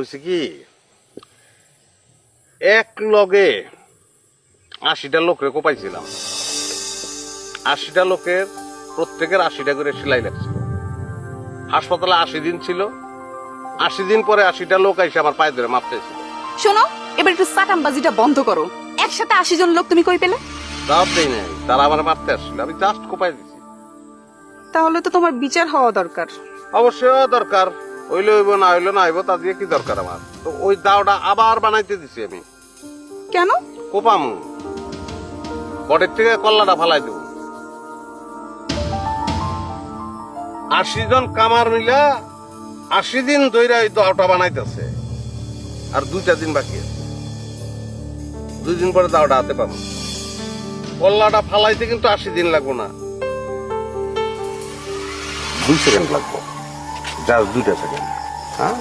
হয়েছে কি? এক লগে আশিটা লোকরে কোপাইছিলাম। আশিটা লোকের প্রত্যেকের আশিটা করে সেলাই লাগছিল। হাসপাতালে আশি দিন ছিল। আশি দিন পরে আশিটা লোক এসে আমার পায়ে ধরে মাপতে ছিল শোনো এবার একটু সাটামবাজিটা বন্ধ করো। একসাথে আশি জন লোক তুমি কই পেলে? তাও দেই নাই। তারা আমার মারতে আসছিল। আমি জাস্ট কোপাই দিছি। তাহলে তো তোমার বিচার হওয়া দরকার। অবশ্যই দরকার। হইলে হইব না হইলে না হইব তা দিয়ে কি দরকার আমার? তো ওই দাওটা আবার বানাইতে দিছি আমি। কেন? কোপামু। বটের থেকে কল্লাটা ফালাই দেবো। আশি জন কামার মিলা আশি দিন ধইরা ওই দাওটা বানাইতেছে। আর দুইটা দিন বাকি আছে। দুই দিন পরে দাওটা হাতে পাবো। কল্লাটা ফালাইতে কিন্তু আশি দিন লাগবো না। দুই সেকেন্ড লাগবো। যা দুটা সেকেন্ড হ্যাঁ?